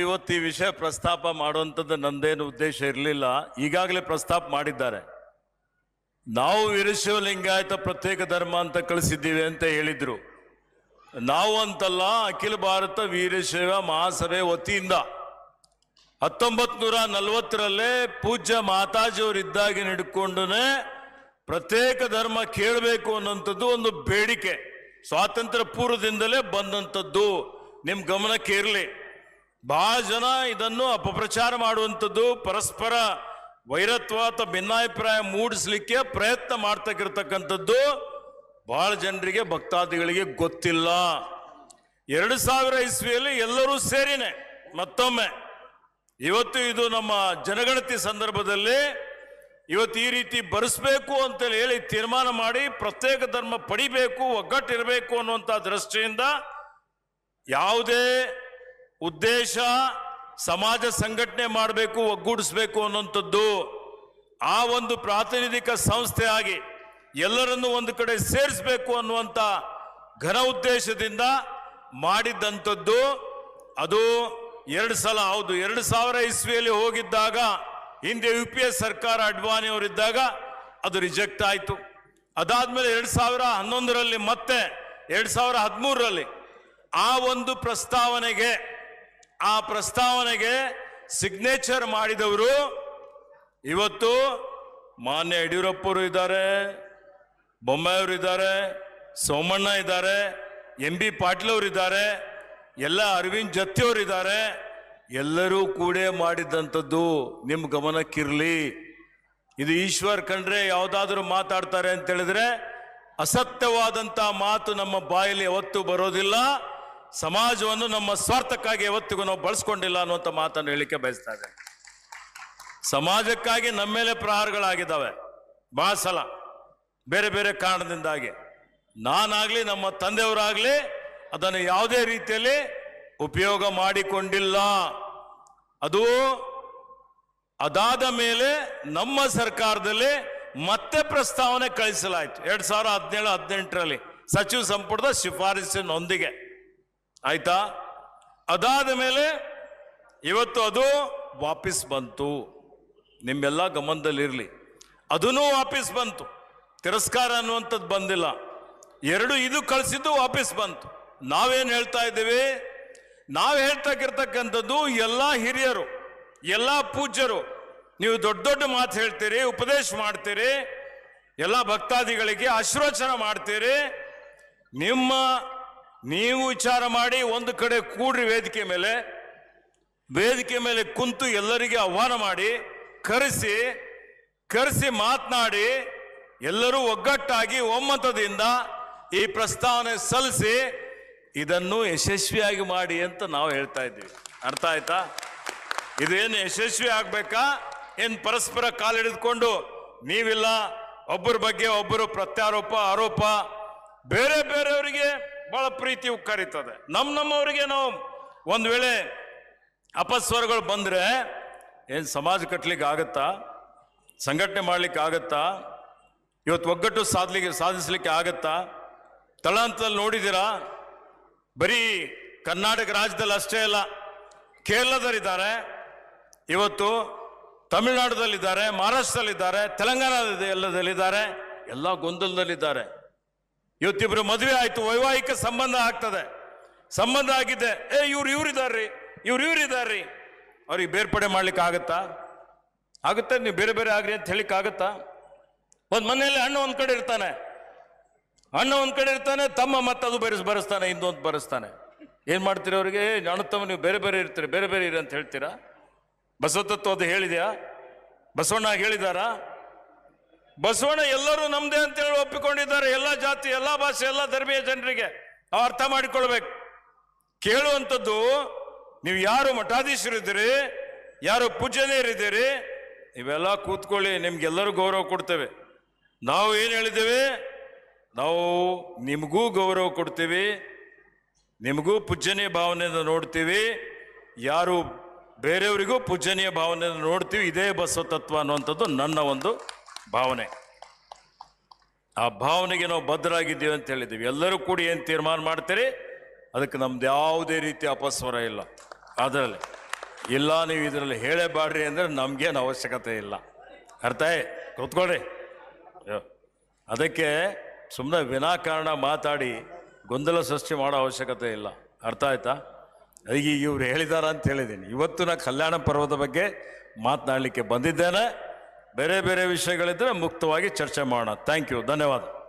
ಇವತ್ತು ಈ ವಿಷಯ ಪ್ರಸ್ತಾಪ ಮಾಡುವಂಥದ್ದು ನಂದೇನು ಉದ್ದೇಶ ಇರಲಿಲ್ಲ. ಈಗಾಗಲೇ ಪ್ರಸ್ತಾಪ ಮಾಡಿದ್ದಾರೆ. ನಾವು ವಿರಶಿವ ಲಿಂಗಾಯತ ಪ್ರತ್ಯೇಕ ಧರ್ಮ ಅಂತ ಕಳಿಸಿದ್ದೀವಿ ಅಂತ ಹೇಳಿದರು. ನಾವು ಅಂತಲ್ಲ ಅಖಿಲ ಭಾರತ ವೀರಶೈವ ಮಹಾಸಭೆ ವತಿಯಿಂದ ಹತ್ತೊಂಬತ್ ನೂರ ನಲವತ್ತರಲ್ಲೇ ಪೂಜ್ಯ ಮಾತಾಜಿಯವರು ಇದ್ದಾಗಿ ಹಿಡ್ಕೊಂಡೇ ಪ್ರತ್ಯೇಕ ಧರ್ಮ ಕೇಳಬೇಕು ಅನ್ನೋಂಥದ್ದು ಒಂದು ಬೇಡಿಕೆ. ಸ್ವಾತಂತ್ರ್ಯ ಪೂರ್ವದಿಂದಲೇ ಬಂದಂಥದ್ದು. ನಿಮ್ಮ ಗಮನಕ್ಕೆ ಇರಲಿ ಬಹಳ ಜನ, ಇದನ್ನು ಅಪಪ್ರಚಾರ ಮಾಡುವಂಥದ್ದು ಪರಸ್ಪರ ವೈರತ್ವ ಅಥವಾ ಭಿನ್ನಾಭಿಪ್ರಾಯ ಮೂಡಿಸ್ಲಿಕ್ಕೆ ಪ್ರಯತ್ನ ಮಾಡ್ತಕ್ಕಿರ್ತಕ್ಕಂಥದ್ದು ಬಹಳ ಜನರಿಗೆ, ಭಕ್ತಾದಿಗಳಿಗೆ ಗೊತ್ತಿಲ್ಲ. ಎರಡು ಸಾವಿರ ಇಸ್ವಿಯಲ್ಲಿ ಎಲ್ಲರೂ ಸೇರಿನೆ, ಮತ್ತೊಮ್ಮೆ. ಇವತ್ತು ಇದು ನಮ್ಮ ಜನಗಣತಿ ಸಂದರ್ಭದಲ್ಲಿ ಇವತ್ತು ಈ ರೀತಿ ಬರೆಸ್ಬೇಕು ಅಂತ ಹೇಳಿ ತೀರ್ಮಾನ ಮಾಡಿ ಪ್ರತ್ಯೇಕ ಧರ್ಮ ಪಡಿಬೇಕು, ಒಗ್ಗಟ್ಟಿರಬೇಕು ಅನ್ನುವಂಥ ದೃಷ್ಟಿಯಿಂದ ಯಾವುದೇ ಉದ್ದೇಶ ಸಮಾಜ ಸಂಘಟನೆ ಮಾಡಬೇಕು, ಒಗ್ಗೂಡಿಸ್ಬೇಕು ಅನ್ನುವಂಥದ್ದು ಆ ಒಂದು ಪ್ರಾತಿನಿಧಿಕ ಸಂಸ್ಥೆ ಆಗಿ ಎಲ್ಲರನ್ನೂ ಒಂದು ಕಡೆ ಸೇರಿಸಬೇಕು ಅನ್ನುವಂಥ ಘನ ಉದ್ದೇಶದಿಂದ ಮಾಡಿದ್ದಂಥದ್ದು ಅದು ಎರಡು ಸಲ, ಹೌದು, ಎರಡು ಸಾವಿರ ಇಸ್ವಿಯಲ್ಲಿ ಹೋಗಿದ್ದಾಗ, ಹಿಂದೆ ಯು ಪಿ ಎಸ್ ಸರ್ಕಾರ ಅಡ್ವಾಣಿ ಅವರಿದ್ದಾಗ ಅದು ರಿಜೆಕ್ಟ್ ಆಯಿತು. ಅದಾದಮೇಲೆ ಎರಡು ಸಾವಿರ ಹನ್ನೊಂದರಲ್ಲಿ ಮತ್ತೆ, ಎರಡು ಸಾವಿರ ಹದಿಮೂರರಲ್ಲಿ ಆ ಒಂದು ಪ್ರಸ್ತಾವನೆಗೆ ಆ ಪ್ರಸ್ತಾವನೆಗೆ ಸಿಗ್ನೇಚರ್ ಮಾಡಿದವರು ಇವತ್ತು ಮಾನ್ಯ ಯಡಿಯೂರಪ್ಪರು ಇದ್ದಾರೆ, ಬೊಮ್ಮಾಯಿಯವರು ಇದ್ದಾರೆ, ಸೋಮಣ್ಣ ಇದ್ದಾರೆ, ಎಂ ಬಿ ಪಾಟೀಲ್ ಅವರು ಇದ್ದಾರೆ, ಎಲ್ಲ ಅರವಿಂದ್ ಜತ್ತಿಯವರು ಇದ್ದಾರೆ. ಎಲ್ಲರೂ ಕೂಡ ಮಾಡಿದ್ದಂಥದ್ದು ನಿಮ್ಮ ಗಮನಕ್ಕಿರಲಿ. ಇದು ಈಶ್ವರ್ ಕಂಡ್ರೆ ಯಾವುದಾದ್ರೂ ಮಾತಾಡ್ತಾರೆ ಅಂತ ಹೇಳಿದ್ರೆ ಅಸತ್ಯವಾದಂಥ ಮಾತು ನಮ್ಮ ಬಾಯಲ್ಲಿ ಯಾವತ್ತೂ ಬರೋದಿಲ್ಲ. ಸಮಾಜವನ್ನು ನಮ್ಮ ಸ್ವಾರ್ಥಕ್ಕಾಗಿ ಯಾವತ್ತಿಗೂ ನಾವು ಬಳಸ್ಕೊಂಡಿಲ್ಲ ಅನ್ನುವಂಥ ಮಾತನ್ನು ಹೇಳಿಕೆ ಬಯಸ್ತಾ ಇದ್ದೇನೆ. ಸಮಾಜಕ್ಕಾಗಿ ನಮ್ಮ ಮೇಲೆ ಪ್ರಹಾರಗಳಾಗಿದ್ದಾವೆ. ಭಾಳ ಸಲ. ಬೇರೆ ಬೇರೆ ಕಾರಣದಿಂದಾಗಿ. ನಾನಾಗಲಿ, ನಮ್ಮ ತಂದೆಯವರಾಗಲಿ ಅದನ್ನು ಯಾವುದೇ ರೀತಿಯಲ್ಲಿ ಉಪಯೋಗ ಮಾಡಿಕೊಂಡಿಲ್ಲ. ಅದು ಅದಾದ ಮೇಲೆ ನಮ್ಮ ಸರ್ಕಾರದಲ್ಲಿ ಮತ್ತೆ ಪ್ರಸ್ತಾವನೆ ಕಳಿಸಲಾಯಿತು. ಎರಡು ಸಾವಿರ ಹದಿನೇಳು, ಹದಿನೆಂಟರಲ್ಲಿ ಸಚಿವ ಸಂಪುಟದ ಶಿಫಾರಸಿನೊಂದಿಗೆ. ಆಯ್ತಾ? ಅದಾದ ಮೇಲೆ ಇವತ್ತು ಅದು ವಾಪಸ್ ಬಂತು. ನಿಮ್ಮೆಲ್ಲ ಗಮನದಲ್ಲಿರಲಿ. ಅದೂ ವಾಪಸ್ ಬಂತು. ತಿರಸ್ಕಾರ ಅನ್ನುವಂಥದ್ದು ಬಂದಿಲ್ಲ. ಎರಡು ಇದು ಕಳಿಸಿದ್ದು ವಾಪಸ್ ಬಂತು. ನಾವೇನು ಹೇಳ್ತಾ ಇದ್ದೀವಿ? ನಾವು ಹೇಳ್ತಕ್ಕಿರ್ತಕ್ಕಂಥದ್ದು ಎಲ್ಲ ಹಿರಿಯರು, ಎಲ್ಲ ಪೂಜ್ಯರು, ನೀವು ದೊಡ್ಡ ದೊಡ್ಡ ಮಾತು ಹೇಳ್ತೀರಿ, ಉಪದೇಶ ಮಾಡ್ತೀರಿ, ಎಲ್ಲ ಭಕ್ತಾದಿಗಳಿಗೆ ಆಶ್ರೋಚನ ಮಾಡ್ತೀರಿ. ನಿಮ್ಮ ನೀವು ವಿಚಾರ ಮಾಡಿ ಒಂದು ಕಡೆ ಕೂಡ್ರಿ ವೇದಿಕೆ ಮೇಲೆ. ವೇದಿಕೆ ಮೇಲೆ ಕುಂತು ಎಲ್ಲರಿಗೆ ಆಹ್ವಾನ ಮಾಡಿ, ಕರೆಸಿ ಕರೆಸಿ ಮಾತನಾಡಿ, ಎಲ್ಲರೂ ಒಗ್ಗಟ್ಟಾಗಿ ಒಮ್ಮತದಿಂದ ಈ ಪ್ರಸ್ತಾವನೆ ಸಲ್ಲಿಸಿ, ಇದನ್ನು ಯಶಸ್ವಿಯಾಗಿ ಮಾಡಿ ಅಂತ ನಾವು ಹೇಳ್ತಾ ಇದ್ದೀವಿ. ಅರ್ಥ ಆಯ್ತಾ? ಇದೇನು ಯಶಸ್ವಿ ಆಗ್ಬೇಕಾ? ಏನು ಪರಸ್ಪರ ಕಾಲಿಡಿದುಕೊಂಡು ನೀವಿಲ್ಲ, ಒಬ್ಬರ ಬಗ್ಗೆ ಒಬ್ಬರು ಪ್ರತ್ಯಾರೋಪ, ಆರೋಪ, ಬೇರೆ ಬೇರೆಯವರಿಗೆ ಬಹಳ ಪ್ರೀತಿ ಕರೀತದೆ ನಮ್ಮ ನಮ್ಮವರಿಗೆ ನಾವು ಒಂದು ವೇಳೆ ಅಪಸ್ವರಗಳು ಬಂದರೆ ಏನು ಸಮಾಜ ಕಟ್ಟಲಿಕ್ಕೆ ಆಗತ್ತಾ ಸಂಘಟನೆ ಮಾಡಲಿಕ್ಕೆ ಆಗತ್ತಾ ಇವತ್ತು ಒಗ್ಗಟ್ಟು ಸಾಧಲಿಕ್ಕೆ ಸಾಧಿಸ್ಲಿಕ್ಕೆ ಆಗತ್ತಾ? ತಳಾಂತದಲ್ಲಿ ನೋಡಿದ್ದೀರಾ? ಬರೀ ಕರ್ನಾಟಕ ರಾಜ್ಯದಲ್ಲಿ ಅಷ್ಟೇ ಅಲ್ಲ, ಕೇರಳದಲ್ಲಿದ್ದಾರೆ. ಇವತ್ತು ತಮಿಳುನಾಡದಲ್ಲಿದ್ದಾರೆ, ಮಹಾರಾಷ್ಟ್ರದಲ್ಲಿದ್ದಾರೆ ತೆಲಂಗಾಣದಲ್ಲಿದ್ದಾರೆ ಎಲ್ಲ ಗೊಂದಲದಲ್ಲಿದ್ದಾರೆ. ಇವತ್ತಿಬ್ರು ಮದುವೆ ಆಯ್ತು, ವೈವಾಹಿಕ ಸಂಬಂಧ ಆಗ್ತದೆ. ಸಂಬಂಧ ಆಗಿದೆ. ಏ, ಇವ್ರು ಇವ್ರು ಇದಾರ್ರಿ ಇವ್ರು ಇವ್ರು ಇದಾರ್ರಿ ಅವ್ರಿಗೆ ಬೇರ್ಪಡೆ ಮಾಡ್ಲಿಕ್ಕೆ ಆಗುತ್ತಾ? ಆಗುತ್ತೆ, ನೀವು ಬೇರೆ ಬೇರೆ ಆಗ್ರಿ ಅಂತ ಹೇಳಿಕ್ ಆಗತ್ತಾ? ಒಂದ್ ಮನೆಯಲ್ಲಿ ಅಣ್ಣ ಒಂದ್ ಕಡೆ ಇರ್ತಾನೆ. ಅಣ್ಣ ಒಂದ್ ಕಡೆ ಇರ್ತಾನೆ, ತಮ್ಮ ಮತ್ತದು ಬರೆಸ್, ಬರೆಸ್ತಾನೆ ಇನ್ನೊಂದು ಬರೆಸ್ತಾನೆ. ಏನ್ ಮಾಡ್ತೀರಿ ಅವರಿಗೆ? ಅಣ್ಣ ತಮ್ಮ ನೀವು ಬೇರೆ ಬೇರೆ ಇರ್ತೀರಿ, ಬೇರೆ ಬೇರೆ ಇರಿ ಅಂತ ಹೇಳ್ತೀರಾ? ಬಸವತತ್ವ ಅದು ಹೇಳಿದ್ಯಾ? ಬಸವಣ್ಣ ಹೇಳಿದಾರಾ? ಬಸವಣ್ಣ ಎಲ್ಲರೂ ನಮ್ದೇ ಅಂತ ಒಪ್ಪಿಕೊಂಡಿದ್ದಾರೆ ಎಲ್ಲ ಜಾತಿ, ಎಲ್ಲ ಭಾಷೆ, ಎಲ್ಲ ಧರ್ಮೀಯ ಜನರಿಗೆ. ಅರ್ಥ ಮಾಡಿಕೊಳ್ಬೇಕು. ಕೇಳುವಂಥದ್ದು, ನೀವು ಯಾರು ಮಠಾಧೀಶರಿದ್ದೀರಿ, ಯಾರು ಪೂಜನೀಯರಿದ್ದೀರಿ, ಇವೆಲ್ಲ ಕೂತ್ಕೊಳ್ಳಿ, ನಿಮ್ಗೆಲ್ಲರೂ ಗೌರವ ಕೊಡ್ತೇವೆ. ನಾವು ಏನು ಹೇಳಿದ್ದೇವೆ? ನಾವು ನಿಮಗೂ ಗೌರವ ಕೊಡ್ತೀವಿ, ನಿಮಗೂ ಪೂಜನೀಯ ಭಾವನೆಯಿಂದ ನೋಡ್ತೀವಿ, ಯಾರು ಬೇರೆಯವರಿಗೂ ಪೂಜನೀಯ ಭಾವನೆಯನ್ನು ನೋಡ್ತೀವಿ, ಇದೇ ಬಸವ ತತ್ವ ಅನ್ನುವಂಥದ್ದು ನನ್ನ ಒಂದು ಭಾವನೆ. ಆ ಭಾವನೆಗೆ ನಾವು ಬದ್ಧರಾಗಿದ್ದೀವಿ ಅಂತ ಹೇಳಿದ್ದೀವಿ. ಎಲ್ಲರೂ ಕೂಡಿ ಏನು ತೀರ್ಮಾನ ಮಾಡ್ತೀರಿ? ಅದಕ್ಕೆ ನಮ್ದು ಯಾವುದೇ ರೀತಿ ಅಪಸ್ವರ ಇಲ್ಲ. ಅದರಲ್ಲಿ. ಇಲ್ಲ, ನೀವು ಇದರಲ್ಲಿ ಹೇಳೇಬಾಡ್ರಿ ಅಂದರೆ ನಮಗೇನು ಅವಶ್ಯಕತೆ ಇಲ್ಲ. ಅರ್ಥ ಆಯ್- ಕೂತ್ಕೊಳ್ಳಿ ಅದಕ್ಕೆ ಸುಮ್ಮನೆ ವಿನಾಕಾರಣ ಮಾತಾಡಿ ಗೊಂದಲ ಸೃಷ್ಟಿ ಮಾಡೋ ಅವಶ್ಯಕತೆ ಇಲ್ಲ. ಅರ್ಥ ಆಯ್ತಾ? ಈಗ ಇವ್ರು ಹೇಳಿದಾರ ಅಂತ ಹೇಳಿದ್ದೀನಿ. ಇವತ್ತು ನಾ ಕಲ್ಯಾಣ ಪರ್ವದ ಬಗ್ಗೆ ಮಾತನಾಡಲಿಕ್ಕೆ ಬಂದಿದ್ದೇನೆ. ಬೇರೆ ಬೇರೆ ವಿಷಯಗಳಿದ್ದರೆ ಮುಕ್ತವಾಗಿ ಚರ್ಚೆ ಮಾಡೋಣ. ಥ್ಯಾಂಕ್ ಯು ಧನ್ಯವಾದ.